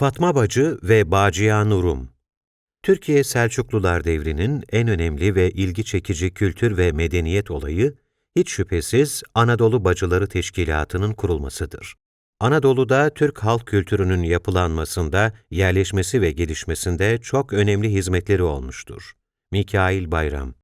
Fatma Bacı ve Bacıyan Rum Türkiye Selçuklular devrinin en önemli ve ilgi çekici kültür ve medeniyet olayı, hiç şüphesiz Anadolu Bacıları Teşkilatı'nın kurulmasıdır. Anadolu'da Türk halk kültürünün yapılanmasında, yerleşmesi ve gelişmesinde çok önemli hizmetleri olmuştur. Mikail Bayram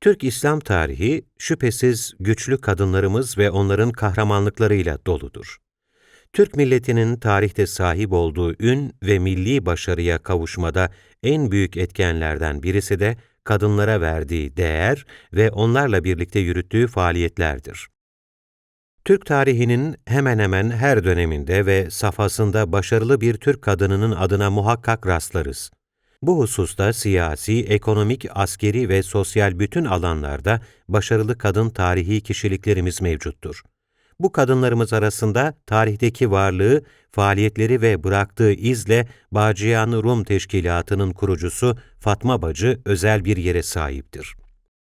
Türk İslam tarihi, şüphesiz güçlü kadınlarımız ve onların kahramanlıklarıyla doludur. Türk milletinin tarihte sahip olduğu ün ve milli başarıya kavuşmada en büyük etkenlerden birisi de kadınlara verdiği değer ve onlarla birlikte yürüttüğü faaliyetlerdir. Türk tarihinin hemen hemen her döneminde ve safhasında başarılı bir Türk kadınının adına muhakkak rastlarız. Bu hususta siyasi, ekonomik, askeri ve sosyal bütün alanlarda başarılı kadın tarihi kişiliklerimiz mevcuttur. Bu kadınlarımız arasında tarihteki varlığı, faaliyetleri ve bıraktığı izle Bacıyan Rum Teşkilatı'nın kurucusu Fatma Bacı özel bir yere sahiptir.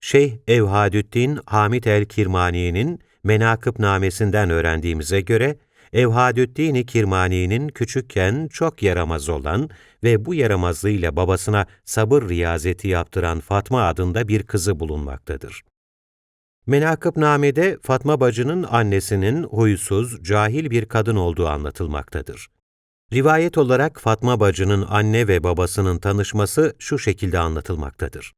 Şeyh Evhadüddin Hamid el-Kirmani'nin Menakıb namesinden öğrendiğimize göre, Evhadüddin Kirmani'nin küçükken çok yaramaz olan ve bu yaramazlığıyla babasına sabır riyazeti yaptıran Fatma adında bir kızı bulunmaktadır. Menakıbname'de Fatma bacının annesinin huysuz, cahil bir kadın olduğu anlatılmaktadır. Rivayet olarak Fatma bacının anne ve babasının tanışması şu şekilde anlatılmaktadır.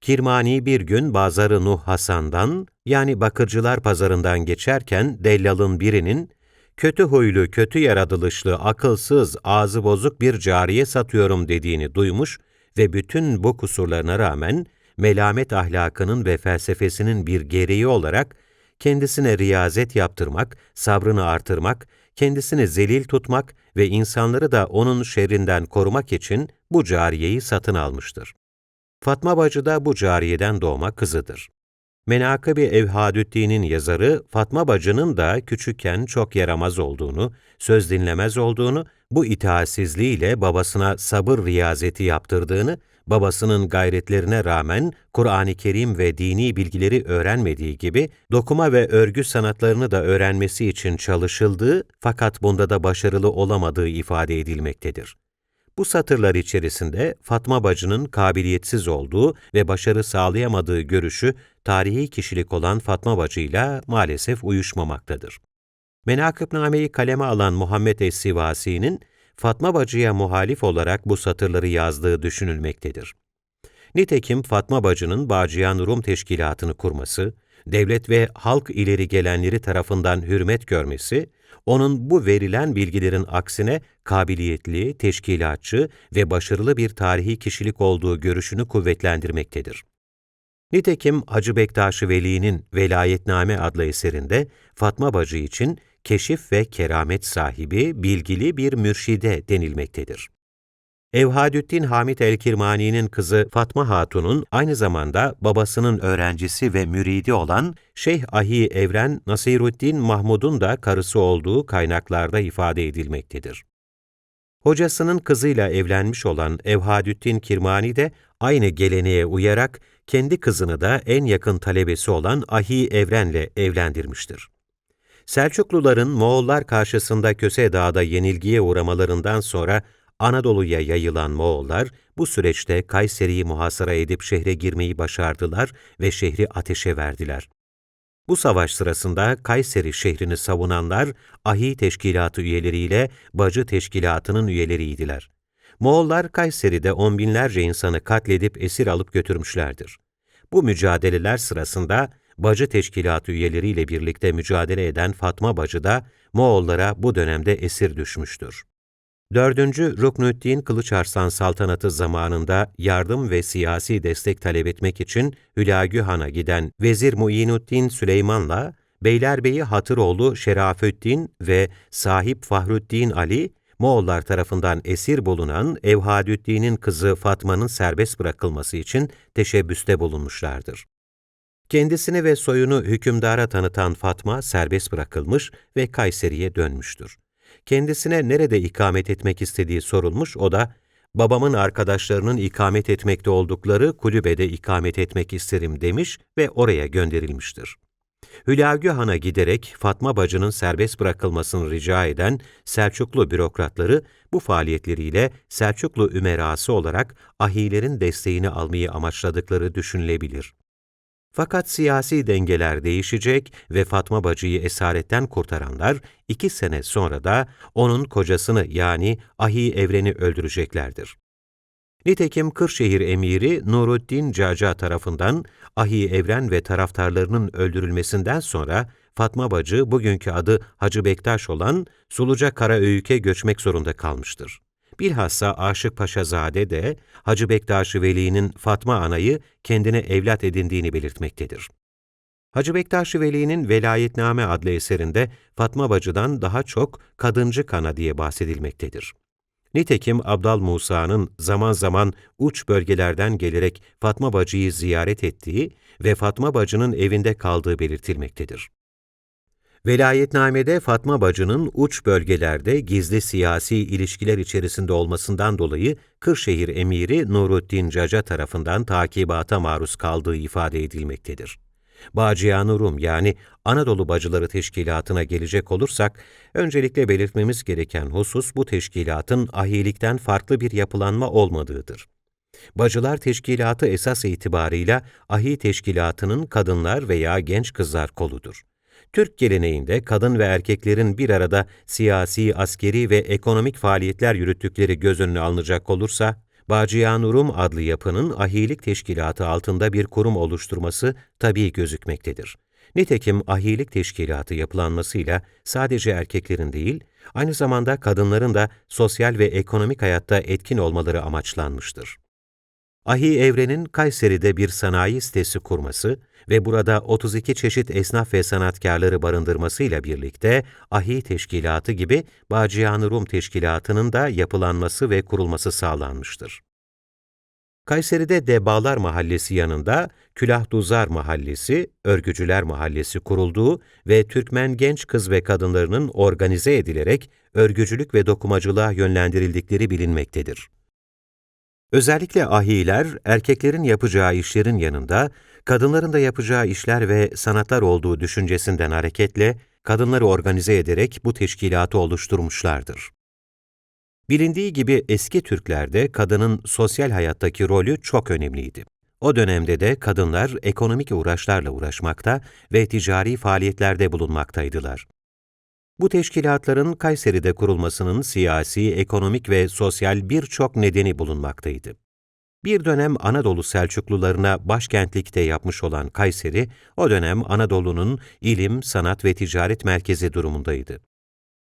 Kirmani bir gün Bazarı Nuh Hasan'dan, yani bakırcılar pazarından geçerken dellalın birinin, kötü huylu, kötü yaratılışlı, akılsız, ağzı bozuk bir cariye satıyorum dediğini duymuş ve bütün bu kusurlarına rağmen melamet ahlakının ve felsefesinin bir gereği olarak kendisine riyazet yaptırmak, sabrını artırmak, kendisini zelil tutmak ve insanları da onun şerrinden korumak için bu cariyeyi satın almıştır. Fatma bacı da bu cariyeden doğma kızıdır. Menakıb-i Evhadüddin'in yazarı, Fatma bacının da küçükken çok yaramaz olduğunu, söz dinlemez olduğunu, bu itaatsizliğiyle babasına sabır riyazeti yaptırdığını babasının gayretlerine rağmen Kur'an-ı Kerim ve dini bilgileri öğrenmediği gibi dokuma ve örgü sanatlarını da öğrenmesi için çalışıldığı fakat bunda da başarılı olamadığı ifade edilmektedir. Bu satırlar içerisinde Fatma bacının kabiliyetsiz olduğu ve başarı sağlayamadığı görüşü tarihi kişilik olan Fatma bacıyla maalesef uyuşmamaktadır. Menakıbnameyi kaleme alan Muhammed Es-Sivasi'nin Fatma Bacı'ya muhalif olarak bu satırları yazdığı düşünülmektedir. Nitekim Fatma Bacı'nın Bağcıyan Rum Teşkilatı'nı kurması, devlet ve halk ileri gelenleri tarafından hürmet görmesi, onun bu verilen bilgilerin aksine kabiliyetli, teşkilatçı ve başarılı bir tarihi kişilik olduğu görüşünü kuvvetlendirmektedir. Nitekim Hacı Bektaş-ı Veli'nin Velayetname adlı eserinde Fatma Bacı için keşif ve keramet sahibi, bilgili bir mürşide denilmektedir. Evhadüddin Hamid el-Kirmani'nin kızı Fatma Hatun'un aynı zamanda babasının öğrencisi ve müridi olan Şeyh Ahi Evren Nasiruddin Mahmud'un da karısı olduğu kaynaklarda ifade edilmektedir. Hocasının kızıyla evlenmiş olan Evhadüddin Kirmani de aynı geleneğe uyarak kendi kızını da en yakın talebesi olan Ahi Evren'le evlendirmiştir. Selçukluların Moğollar karşısında Köse Dağı'da yenilgiye uğramalarından sonra Anadolu'ya yayılan Moğollar bu süreçte Kayseri'yi muhasara edip şehre girmeyi başardılar ve şehri ateşe verdiler. Bu savaş sırasında Kayseri şehrini savunanlar Ahi Teşkilatı üyeleriyle Bacı Teşkilatı'nın üyeleriydiler. Moğollar Kayseri'de on binlerce insanı katledip esir alıp götürmüşlerdir. Bu mücadeleler sırasında Bacı Teşkilatı üyeleriyle birlikte mücadele eden Fatma Bacı da Moğollara bu dönemde esir düşmüştür. 4. Ruknüddin Kılıçarslan saltanatı zamanında yardım ve siyasi destek talep etmek için Hülagü Han'a giden Vezir Muinuddin Süleyman'la Beylerbeyi Hatıroğlu Şerafüddin ve sahip Fahrüddin Ali, Moğollar tarafından esir bulunan Evhadüddin'in kızı Fatma'nın serbest bırakılması için teşebbüste bulunmuşlardır. Kendisini ve soyunu hükümdara tanıtan Fatma serbest bırakılmış ve Kayseri'ye dönmüştür. Kendisine nerede ikamet etmek istediği sorulmuş, o da, babamın arkadaşlarının ikamet etmekte oldukları kulübede ikamet etmek isterim demiş ve oraya gönderilmiştir. Hülagü Han'a giderek Fatma bacının serbest bırakılmasını rica eden Selçuklu bürokratları bu faaliyetleriyle Selçuklu ümerası olarak ahilerin desteğini almayı amaçladıkları düşünülebilir. Fakat siyasi dengeler değişecek ve Fatma bacıyı esaretten kurtaranlar iki sene sonra da onun kocasını yani Ahi Evren'i öldüreceklerdir. Nitekim Kırşehir emiri Nuruddin Caca tarafından Ahi Evren ve taraftarlarının öldürülmesinden sonra Fatma Bacı bugünkü adı Hacı Bektaş olan Suluca Karaöğük'e göçmek zorunda kalmıştır. Bilhassa Aşık Paşazade de Hacı Bektaş Veli'nin Fatma Ana'yı kendine evlat edindiğini belirtmektedir. Hacı Bektaş Veli'nin Velayetname adlı eserinde Fatma Bacı'dan daha çok kadıncı kana diye bahsedilmektedir. Nitekim Abdal Musa'nın zaman zaman uç bölgelerden gelerek Fatma Bacı'yı ziyaret ettiği ve Fatma Bacı'nın evinde kaldığı belirtilmektedir. Velayetnamede Fatma Bacı'nın uç bölgelerde gizli siyasi ilişkiler içerisinde olmasından dolayı Kırşehir emiri Nuruddin Caca tarafından takibata maruz kaldığı ifade edilmektedir. Bağcıyan Rum yani Anadolu Bacıları Teşkilatı'na gelecek olursak, öncelikle belirtmemiz gereken husus bu teşkilatın ahilikten farklı bir yapılanma olmadığıdır. Bacılar Teşkilatı esas itibarıyla ahi teşkilatının kadınlar veya genç kızlar koludur. Türk geleneğinde kadın ve erkeklerin bir arada siyasi, askeri ve ekonomik faaliyetler yürüttükleri göz önüne alınacak olursa, Bağcıyan adlı yapının ahilik teşkilatı altında bir kurum oluşturması tabii gözükmektedir. Nitekim ahilik teşkilatı yapılanmasıyla sadece erkeklerin değil, aynı zamanda kadınların da sosyal ve ekonomik hayatta etkin olmaları amaçlanmıştır. Ahi Evren'in Kayseri'de bir sanayi sitesi kurması ve burada 32 çeşit esnaf ve sanatkarları barındırmasıyla birlikte Ahi Teşkilatı gibi Bağcıyan Rum Teşkilatı'nın da yapılanması ve kurulması sağlanmıştır. Kayseri'de Debalar Mahallesi yanında Külahduzar Mahallesi, Örgücüler Mahallesi kurulduğu ve Türkmen genç kız ve kadınlarının organize edilerek örgücülük ve dokumacılığa yönlendirildikleri bilinmektedir. Özellikle ahiler, erkeklerin yapacağı işlerin yanında, kadınların da yapacağı işler ve sanatlar olduğu düşüncesinden hareketle, kadınları organize ederek bu teşkilatı oluşturmuşlardır. Bilindiği gibi eski Türklerde kadının sosyal hayattaki rolü çok önemliydi. O dönemde de kadınlar ekonomik uğraşlarla uğraşmakta ve ticari faaliyetlerde bulunmaktaydılar. Bu teşkilatların Kayseri'de kurulmasının siyasi, ekonomik ve sosyal birçok nedeni bulunmaktaydı. Bir dönem Anadolu Selçuklularına başkentlikte yapmış olan Kayseri, o dönem Anadolu'nun ilim, sanat ve ticaret merkezi durumundaydı.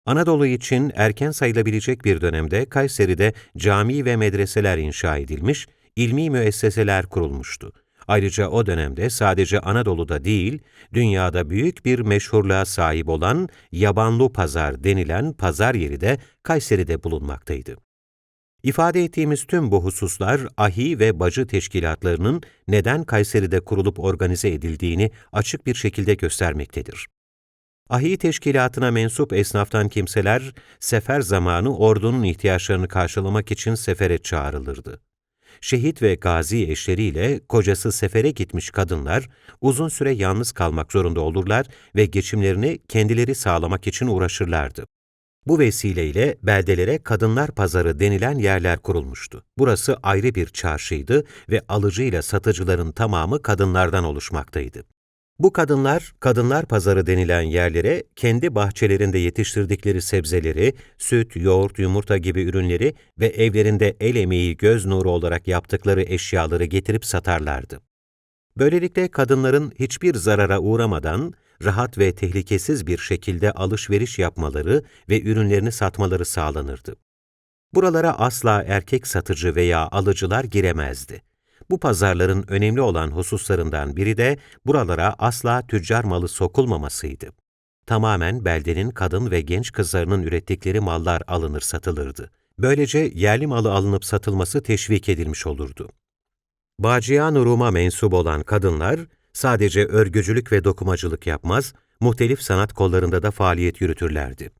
Anadolu için erken sayılabilecek bir dönemde Kayseri'de cami ve medreseler inşa edilmiş, ilmi müesseseler kurulmuştu. Ayrıca o dönemde sadece Anadolu'da değil, dünyada büyük bir meşhurluğa sahip olan Yabanlı Pazar denilen pazar yeri de Kayseri'de bulunmaktaydı. İfade ettiğimiz tüm bu hususlar ahi ve bacı teşkilatlarının neden Kayseri'de kurulup organize edildiğini açık bir şekilde göstermektedir. Ahi teşkilatına mensup esnaftan kimseler, sefer zamanı ordunun ihtiyaçlarını karşılamak için sefere çağrılırdı şehit ve gazi eşleriyle kocası sefere gitmiş kadınlar uzun süre yalnız kalmak zorunda olurlar ve geçimlerini kendileri sağlamak için uğraşırlardı. Bu vesileyle beldelere kadınlar pazarı denilen yerler kurulmuştu. Burası ayrı bir çarşıydı ve alıcıyla satıcıların tamamı kadınlardan oluşmaktaydı. Bu kadınlar, kadınlar pazarı denilen yerlere kendi bahçelerinde yetiştirdikleri sebzeleri, süt, yoğurt, yumurta gibi ürünleri ve evlerinde el emeği göz nuru olarak yaptıkları eşyaları getirip satarlardı. Böylelikle kadınların hiçbir zarara uğramadan, rahat ve tehlikesiz bir şekilde alışveriş yapmaları ve ürünlerini satmaları sağlanırdı. Buralara asla erkek satıcı veya alıcılar giremezdi. Bu pazarların önemli olan hususlarından biri de buralara asla tüccar malı sokulmamasıydı. Tamamen beldenin kadın ve genç kızlarının ürettikleri mallar alınır satılırdı. Böylece yerli malı alınıp satılması teşvik edilmiş olurdu. Bağcıyan Rum'a mensup olan kadınlar, sadece örgücülük ve dokumacılık yapmaz, muhtelif sanat kollarında da faaliyet yürütürlerdi.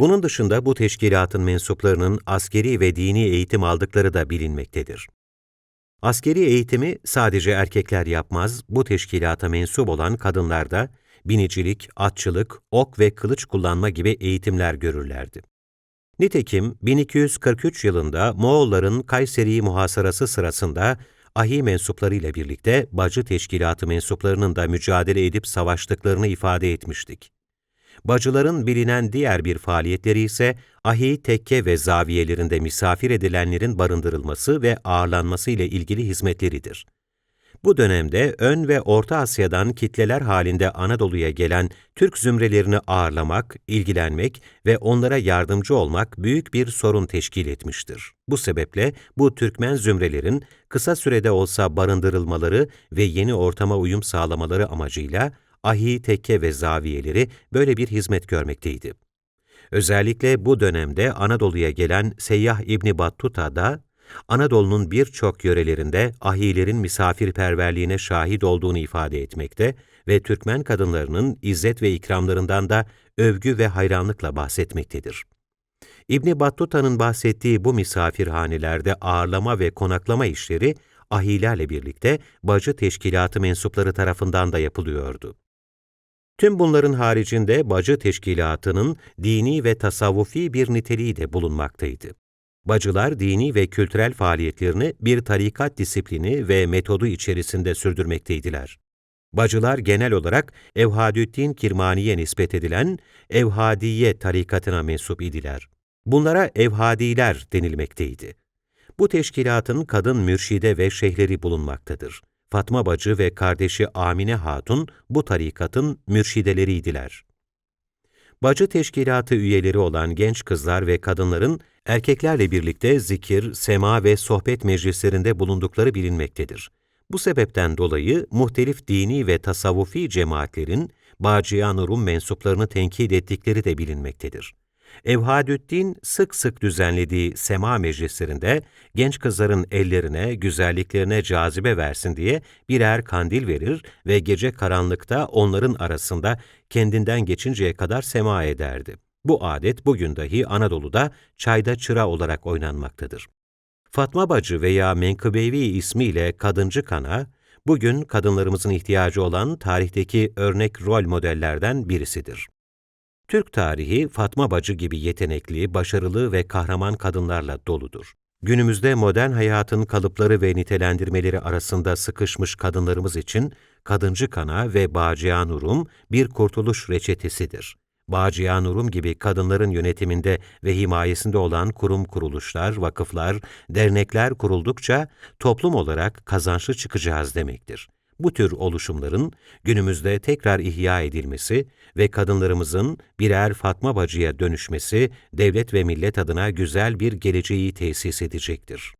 Bunun dışında bu teşkilatın mensuplarının askeri ve dini eğitim aldıkları da bilinmektedir. Askeri eğitimi sadece erkekler yapmaz, bu teşkilata mensup olan kadınlar da binicilik, atçılık, ok ve kılıç kullanma gibi eğitimler görürlerdi. Nitekim 1243 yılında Moğolların Kayseri'yi muhasarası sırasında ahi mensupları ile birlikte Bacı Teşkilatı mensuplarının da mücadele edip savaştıklarını ifade etmiştik. Bacıların bilinen diğer bir faaliyetleri ise ahi, tekke ve zaviyelerinde misafir edilenlerin barındırılması ve ağırlanması ile ilgili hizmetleridir. Bu dönemde Ön ve Orta Asya'dan kitleler halinde Anadolu'ya gelen Türk zümrelerini ağırlamak, ilgilenmek ve onlara yardımcı olmak büyük bir sorun teşkil etmiştir. Bu sebeple bu Türkmen zümrelerin kısa sürede olsa barındırılmaları ve yeni ortama uyum sağlamaları amacıyla ahi, tekke ve zaviyeleri böyle bir hizmet görmekteydi. Özellikle bu dönemde Anadolu'ya gelen Seyyah İbni Battuta da Anadolu'nun birçok yörelerinde ahilerin misafirperverliğine şahit olduğunu ifade etmekte ve Türkmen kadınlarının izzet ve ikramlarından da övgü ve hayranlıkla bahsetmektedir. İbni Battuta'nın bahsettiği bu misafirhanelerde ağırlama ve konaklama işleri ahilerle birlikte bacı teşkilatı mensupları tarafından da yapılıyordu. Tüm bunların haricinde bacı teşkilatının dini ve tasavvufi bir niteliği de bulunmaktaydı. Bacılar dini ve kültürel faaliyetlerini bir tarikat disiplini ve metodu içerisinde sürdürmekteydiler. Bacılar genel olarak Evhadüddin Kirmani'ye nispet edilen Evhadiye tarikatına mensup idiler. Bunlara Evhadiler denilmekteydi. Bu teşkilatın kadın mürşide ve şeyhleri bulunmaktadır. Fatma Bacı ve kardeşi Amine Hatun bu tarikatın mürşideleriydiler. Bacı teşkilatı üyeleri olan genç kızlar ve kadınların erkeklerle birlikte zikir, sema ve sohbet meclislerinde bulundukları bilinmektedir. Bu sebepten dolayı muhtelif dini ve tasavvufi cemaatlerin Bağcıyan Rum mensuplarını tenkit ettikleri de bilinmektedir. Evhadüddin sık sık düzenlediği sema meclislerinde genç kızların ellerine, güzelliklerine cazibe versin diye birer kandil verir ve gece karanlıkta onların arasında kendinden geçinceye kadar sema ederdi. Bu adet bugün dahi Anadolu'da çayda çıra olarak oynanmaktadır. Fatma Bacı veya Menkıbevi ismiyle kadıncı kana, bugün kadınlarımızın ihtiyacı olan tarihteki örnek rol modellerden birisidir. Türk tarihi Fatma Bacı gibi yetenekli, başarılı ve kahraman kadınlarla doludur. Günümüzde modern hayatın kalıpları ve nitelendirmeleri arasında sıkışmış kadınlarımız için kadıncı kana ve Bağcıya Nurum bir kurtuluş reçetesidir. Bağcıya Nurum gibi kadınların yönetiminde ve himayesinde olan kurum kuruluşlar, vakıflar, dernekler kuruldukça toplum olarak kazançlı çıkacağız demektir. Bu tür oluşumların günümüzde tekrar ihya edilmesi ve kadınlarımızın birer Fatma bacıya dönüşmesi devlet ve millet adına güzel bir geleceği tesis edecektir.